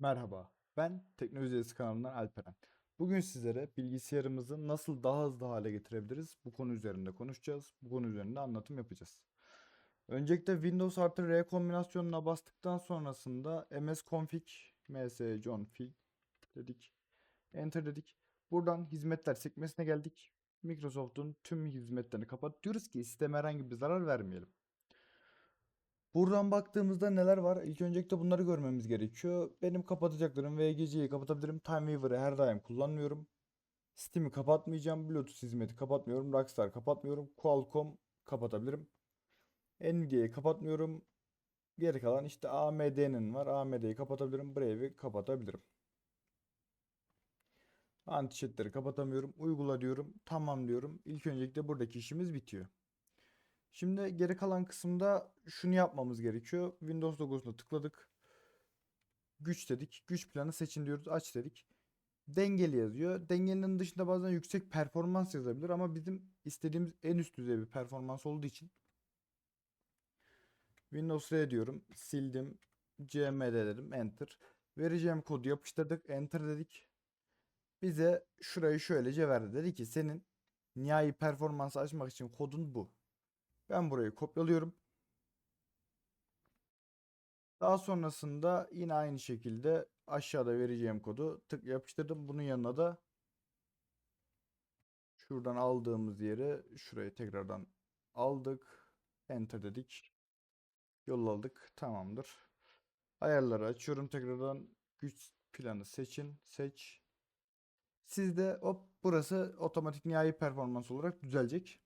Merhaba, ben Teknoloji kanalından Alperen. Bugün sizlere bilgisayarımızı nasıl daha hızlı hale getirebiliriz bu konu üzerinde konuşacağız. Bu konu üzerinde anlatım yapacağız. Öncelikle Windows artı R kombinasyonuna bastıktan sonrasında msconfig, msconfig dedik. Enter dedik. Buradan hizmetler sekmesine geldik. Microsoft'un tüm hizmetlerini kapat. Diyoruz ki sisteme herhangi bir zarar vermeyelim. Buradan baktığımızda neler var? İlk öncelikle bunları görmemiz gerekiyor. Benim kapatacaklarım VGC'yi kapatabilirim. Timeweaver'ı her daim kullanmıyorum. Steam'i kapatmayacağım. Bluetooth hizmeti kapatmıyorum. Rockstar kapatmıyorum. Qualcomm kapatabilirim. Nvidia'yı kapatmıyorum. Geri kalan işte AMD'nin var. AMD'yi kapatabilirim. Brave'i kapatabilirim. Anti-cheat'leri kapatamıyorum. Uygula diyorum. Tamam diyorum. İlk öncelikle buradaki işimiz bitiyor. Şimdi geri kalan kısımda şunu yapmamız gerekiyor. Windows logosuna tıkladık. Güç dedik. Güç planı seçin diyoruz. Aç dedik. Dengeli yazıyor. Dengelinin dışında bazen yüksek performans yazabilir ama bizim istediğimiz en üst düzey bir performans olduğu için Windows R diyorum. Sildim. CMD dedim. Enter. Vereceğim kodu yapıştırdık. Enter dedik. Bize şurayı şöylece verdi. Dedi ki senin nihai performansı açmak için kodun bu. Ben burayı kopyalıyorum. Daha sonrasında yine aynı şekilde aşağıda vereceğim kodu tık yapıştırdım. Bunun yanına da şuradan aldığımız yere şurayı tekrardan aldık. Enter dedik. Yolladık. Tamamdır. Ayarları açıyorum tekrardan. Güç planı seçin. Seç. Sizde hop burası otomatik nihai performans olarak düzelecek.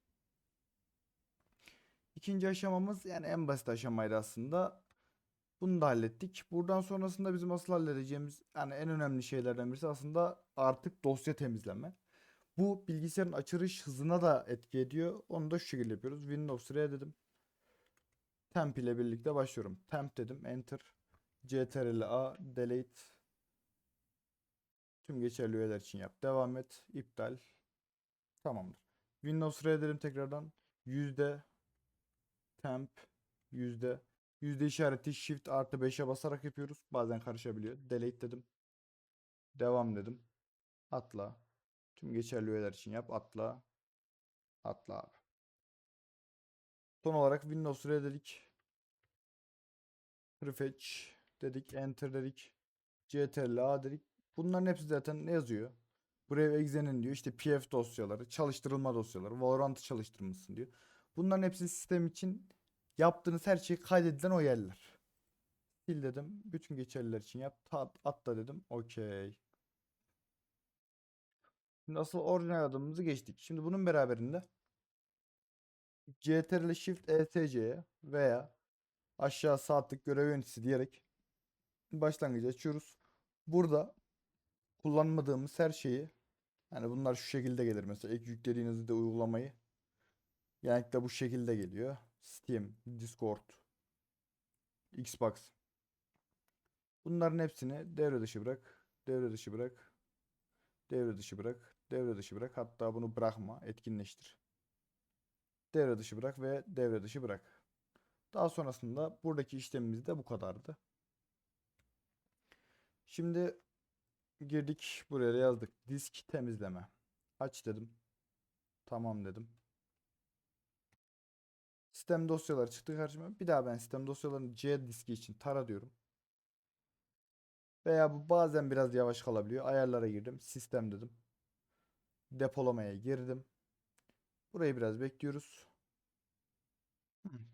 İkinci aşamamız yani en basit aşamaydı aslında. Bunu da hallettik. Buradan sonrasında bizim asıl halledeceğimiz yani en önemli şeylerden birisi aslında artık dosya temizleme. Bu bilgisayarın açılış hızına da etki ediyor. Onu da şu şekilde yapıyoruz. Windows R dedim. Temp ile birlikte başlıyorum. Temp dedim. Enter. CTRL A. Delete. Tüm geçerli üyeler için yap. Devam et. İptal. Tamamdır. Windows R dedim tekrardan. Yüzde temp yüzde yüzde işareti shift artı 5'e basarak yapıyoruz. Bazen karışabiliyor. Delete dedim. Devam dedim. Atla. Tüm geçerli üyeler için yap. Atla. Atla abi. Son olarak Windows R dedik. Prefetch dedik. Enter dedik. CTRL A dedik. Bunların hepsi zaten ne yazıyor? Brave Exe'nin diyor işte PF dosyaları, çalıştırılma dosyaları, Valorant'ı çalıştırmışsın diyor. Bunların hepsi sistem için yaptığınız her şey kaydedilen o yerler. Sil dedim. Bütün geçerliler için yap. Tat, atla dedim. Okey. Şimdi asıl orijinal adımımızı geçtik. Şimdi bunun beraberinde CTRL Shift ESC'ye veya aşağı sağ tık görev yöneticisi diyerek başlangıcı açıyoruz. Burada kullanmadığımız her şeyi yani bunlar şu şekilde gelir mesela ilk yüklediğinizde uygulamayı Genellikle bu şekilde geliyor. Steam, Discord, Xbox. Bunların hepsini devre dışı bırak. Devre dışı bırak. Devre dışı bırak. Devre dışı bırak. Hatta bunu bırakma. Etkinleştir. Devre dışı bırak ve devre dışı bırak. Daha sonrasında buradaki işlemimiz de bu kadardı. Şimdi girdik buraya da yazdık. Disk temizleme. Aç dedim. Tamam dedim. Sistem dosyaları çıktı karşıma. Bir daha ben sistem dosyalarını C diski için tara diyorum. Veya bu bazen biraz yavaş kalabiliyor. Ayarlara girdim. Sistem dedim. Depolamaya girdim. Burayı biraz bekliyoruz.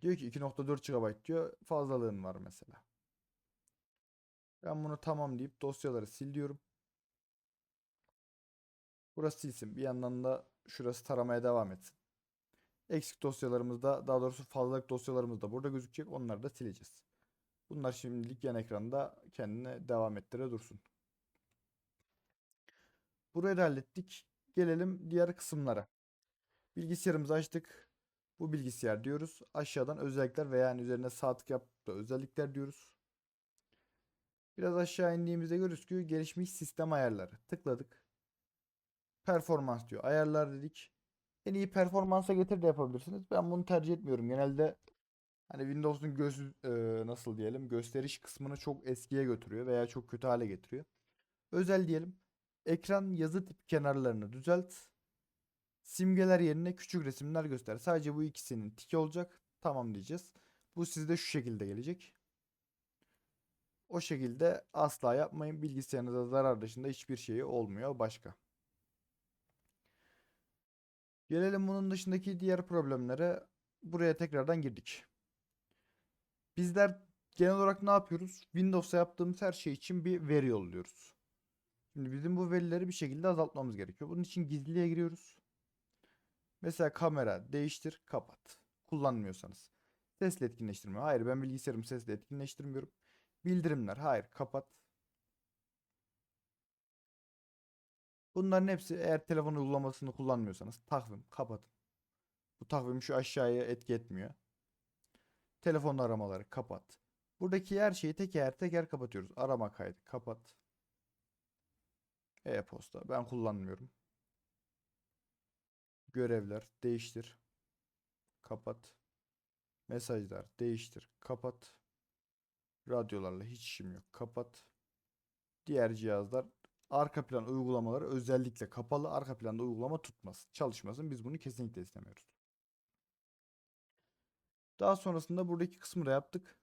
Diyor ki 2.4 GB diyor. Fazlalığın var mesela. Ben bunu tamam deyip dosyaları sil diyorum. Burası silsin. Bir yandan da şurası taramaya devam etsin. Eksik dosyalarımızda daha doğrusu fazlalık dosyalarımız da burada gözükecek. Onları da sileceğiz. Bunlar şimdilik yan ekranda kendine devam ettire dursun. Burayı da hallettik. Gelelim diğer kısımlara. Bilgisayarımızı açtık. Bu bilgisayar diyoruz. Aşağıdan özellikler veya yani üzerine sağ tık da özellikler diyoruz. Biraz aşağı indiğimizde görürüz ki gelişmiş sistem ayarları. Tıkladık. Performans diyor. Ayarlar dedik en iyi performansa getir de yapabilirsiniz. Ben bunu tercih etmiyorum. Genelde Hani Windows'un göz e, nasıl diyelim gösteriş kısmını çok eskiye götürüyor veya çok kötü hale getiriyor. Özel diyelim. Ekran yazı tip kenarlarını düzelt. Simgeler yerine küçük resimler göster. Sadece bu ikisinin tiki olacak. Tamam diyeceğiz. Bu sizde şu şekilde gelecek. O şekilde asla yapmayın. Bilgisayarınıza zarar dışında hiçbir şeyi olmuyor başka. Gelelim bunun dışındaki diğer problemlere. Buraya tekrardan girdik. Bizler genel olarak ne yapıyoruz? Windows'a yaptığımız her şey için bir veri yolluyoruz. Şimdi bizim bu verileri bir şekilde azaltmamız gerekiyor. Bunun için gizliye giriyoruz. Mesela kamera değiştir, kapat. Kullanmıyorsanız. Sesle etkinleştirme. Hayır ben bilgisayarımı sesle etkinleştirmiyorum. Bildirimler. Hayır kapat. Bunların hepsi eğer telefon uygulamasını kullanmıyorsanız takvim kapatın. Bu takvim şu aşağıya etki etmiyor. Telefon aramaları kapat. Buradaki her şeyi teker teker kapatıyoruz. Arama kaydı kapat. E-posta ben kullanmıyorum. Görevler değiştir. Kapat. Mesajlar değiştir. Kapat. Radyolarla hiç işim yok. Kapat. Diğer cihazlar arka plan uygulamaları özellikle kapalı arka planda uygulama tutmasın. Çalışmasın. Biz bunu kesinlikle istemiyoruz. Daha sonrasında buradaki kısmı da yaptık.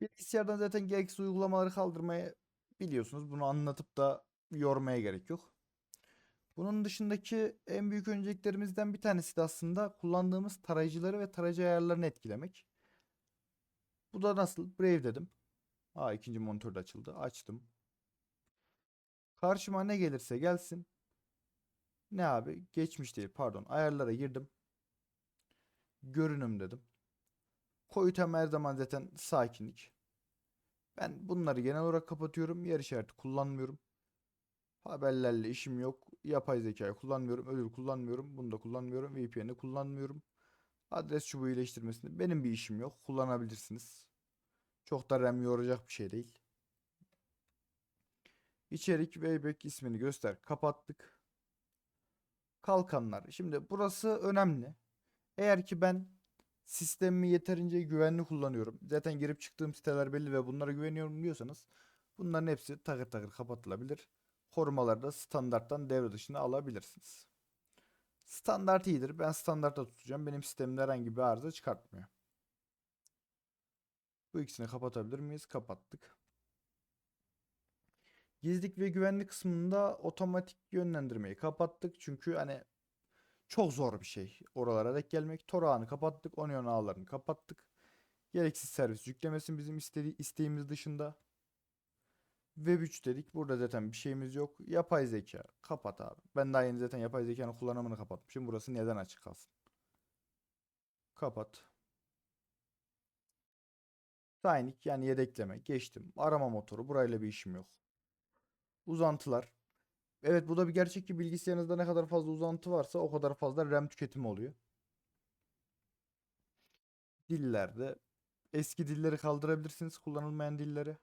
Bilgisayardan zaten gereksiz uygulamaları kaldırmayı biliyorsunuz. Bunu anlatıp da yormaya gerek yok. Bunun dışındaki en büyük önceliklerimizden bir tanesi de aslında kullandığımız tarayıcıları ve tarayıcı ayarlarını etkilemek. Bu da nasıl? Brave dedim. Aa ikinci monitör de açıldı. Açtım. Karşıma ne gelirse gelsin. Ne abi? Geçmiş değil pardon. Ayarlara girdim. Görünüm dedim. Koyu tema her zaman zaten sakinlik. Ben bunları genel olarak kapatıyorum. Yer işareti kullanmıyorum. Haberlerle işim yok. Yapay zekayı kullanmıyorum. Ödül kullanmıyorum. Bunu da kullanmıyorum. VPN'i kullanmıyorum. Adres çubuğu iyileştirmesinde benim bir işim yok. Kullanabilirsiniz. Çok da RAM yoracak bir şey değil. İçerik Wayback ismini göster. Kapattık. Kalkanlar. Şimdi burası önemli. Eğer ki ben sistemimi yeterince güvenli kullanıyorum. Zaten girip çıktığım siteler belli ve bunlara güveniyorum diyorsanız bunların hepsi takır takır kapatılabilir. Korumaları da standarttan devre dışına alabilirsiniz. Standart iyidir. Ben standartta tutacağım. Benim sistemimde herhangi bir arıza çıkartmıyor. Bu ikisini kapatabilir miyiz? Kapattık. Gizlilik ve güvenlik kısmında otomatik yönlendirmeyi kapattık. Çünkü hani çok zor bir şey oralara dek gelmek. Tor ağını kapattık. Onion ağlarını kapattık. Gereksiz servis yüklemesin bizim istediği, isteğimiz dışında. Web 3 dedik. Burada zaten bir şeyimiz yok. Yapay zeka. Kapat abi. Ben daha yeni zaten yapay zekanın kullanımını kapatmışım. Burası neden açık kalsın? Kapat. Signing yani yedekleme. Geçtim. Arama motoru. Burayla bir işim yok. Uzantılar. Evet bu da bir gerçek ki bilgisayarınızda ne kadar fazla uzantı varsa o kadar fazla RAM tüketimi oluyor. Dillerde eski dilleri kaldırabilirsiniz kullanılmayan dilleri.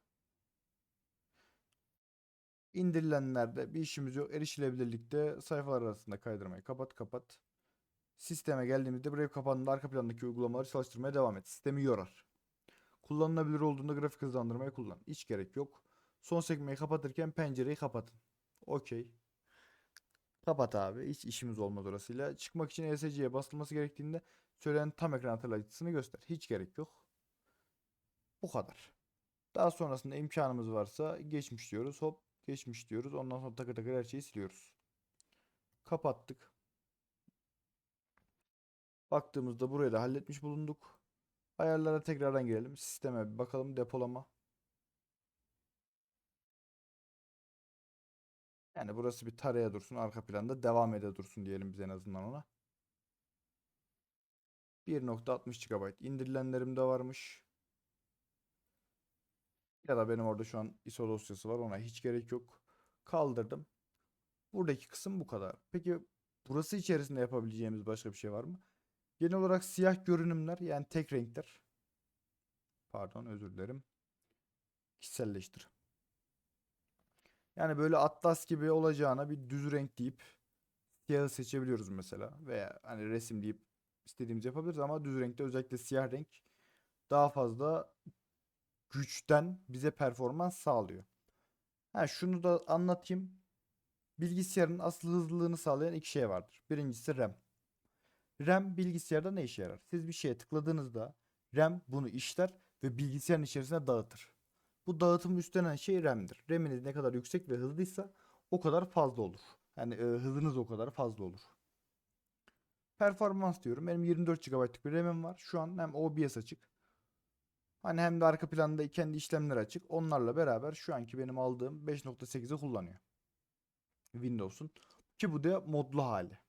İndirilenlerde bir işimiz yok. Erişilebilirlikte sayfalar arasında kaydırmayı kapat kapat. Sisteme geldiğimizde Brave kapandığında arka plandaki uygulamaları çalıştırmaya devam et. Sistemi yorar. Kullanılabilir olduğunda grafik hızlandırmayı kullan. Hiç gerek yok. Son sekmeyi kapatırken pencereyi kapatın. Okey. Kapat abi. Hiç işimiz olmaz orasıyla. Çıkmak için ESC'ye basılması gerektiğinde söylenen tam ekran hatırlatıcısını göster. Hiç gerek yok. Bu kadar. Daha sonrasında imkanımız varsa geçmiş diyoruz. Hop geçmiş diyoruz. Ondan sonra takır takır her şeyi siliyoruz. Kapattık. Baktığımızda burayı da halletmiş bulunduk. Ayarlara tekrardan girelim. Sisteme bir bakalım. Depolama. Yani burası bir taraya dursun. Arka planda devam ede dursun diyelim biz en azından ona. 1.60 GB indirilenlerim de varmış. Ya da benim orada şu an ISO dosyası var. Ona hiç gerek yok. Kaldırdım. Buradaki kısım bu kadar. Peki burası içerisinde yapabileceğimiz başka bir şey var mı? Genel olarak siyah görünümler yani tek renkler. Pardon özür dilerim. Kişiselleştir. Yani böyle atlas gibi olacağına bir düz renk deyip siyahı seçebiliyoruz mesela. Veya hani resim deyip istediğimizi yapabiliriz ama düz renkte özellikle siyah renk daha fazla güçten bize performans sağlıyor. Ha şunu da anlatayım. Bilgisayarın asıl hızlılığını sağlayan iki şey vardır. Birincisi RAM. RAM bilgisayarda ne işe yarar? Siz bir şeye tıkladığınızda RAM bunu işler ve bilgisayarın içerisine dağıtır. Bu dağıtımı üstlenen şey RAM'dir. RAM'iniz ne kadar yüksek ve hızlıysa o kadar fazla olur. Yani e, hızınız o kadar fazla olur. Performans diyorum. Benim 24 GB'lık bir RAM'im var. Şu an hem OBS açık. Hani hem de arka planda kendi işlemler açık. Onlarla beraber şu anki benim aldığım 5.8'i kullanıyor. Windows'un. Ki bu da modlu hali.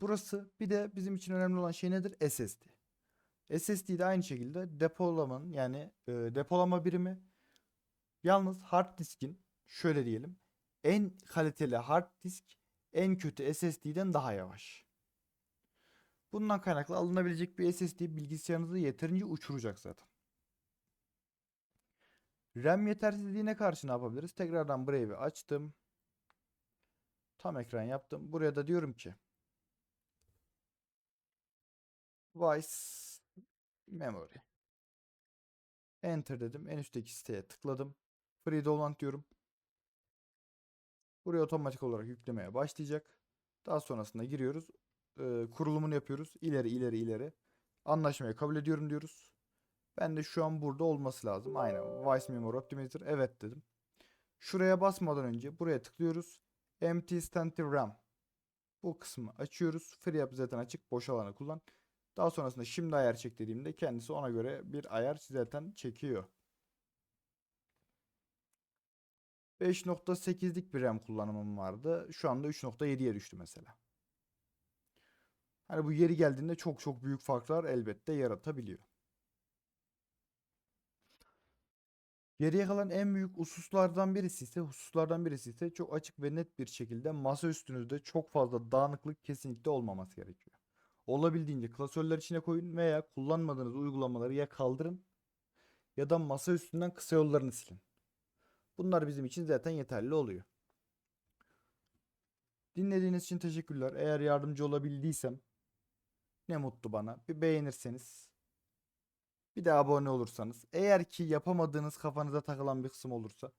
Burası bir de bizim için önemli olan şey nedir? SSD. SSD de aynı şekilde depolamanın yani e, depolama birimi yalnız hard diskin şöyle diyelim en kaliteli hard disk en kötü SSD'den daha yavaş. Bundan kaynaklı alınabilecek bir SSD bilgisayarınızı yeterince uçuracak zaten. RAM yetersizliğine karşı ne yapabiliriz? Tekrardan Brave'i açtım. Tam ekran yaptım. Buraya da diyorum ki Vice Memory. Enter dedim. En üstteki siteye tıkladım. Free download diyorum. Buraya otomatik olarak yüklemeye başlayacak. Daha sonrasında giriyoruz. Ee, kurulumunu yapıyoruz. İleri ileri ileri. Anlaşmayı kabul ediyorum diyoruz. Ben de şu an burada olması lazım. Aynen. Vice Memory Optimizer. Evet dedim. Şuraya basmadan önce buraya tıklıyoruz. Empty Standard RAM. Bu kısmı açıyoruz. Free up zaten açık. Boş alanı kullan. Daha sonrasında şimdi ayar çek dediğimde kendisi ona göre bir ayar zaten çekiyor. 5.8'lik bir RAM kullanımım vardı. Şu anda 3.7'ye düştü mesela. Hani bu yeri geldiğinde çok çok büyük farklar elbette yaratabiliyor. Geriye kalan en büyük hususlardan birisi ise hususlardan birisi ise çok açık ve net bir şekilde masa üstünüzde çok fazla dağınıklık kesinlikle olmaması gerekiyor. Olabildiğince klasörler içine koyun veya kullanmadığınız uygulamaları ya kaldırın ya da masa üstünden kısa yollarını silin. Bunlar bizim için zaten yeterli oluyor. Dinlediğiniz için teşekkürler. Eğer yardımcı olabildiysem ne mutlu bana. Bir beğenirseniz bir de abone olursanız. Eğer ki yapamadığınız kafanıza takılan bir kısım olursa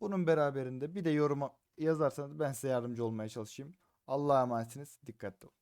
bunun beraberinde bir de yoruma yazarsanız ben size yardımcı olmaya çalışayım. Allah'a emanetsiniz. Dikkatli olun.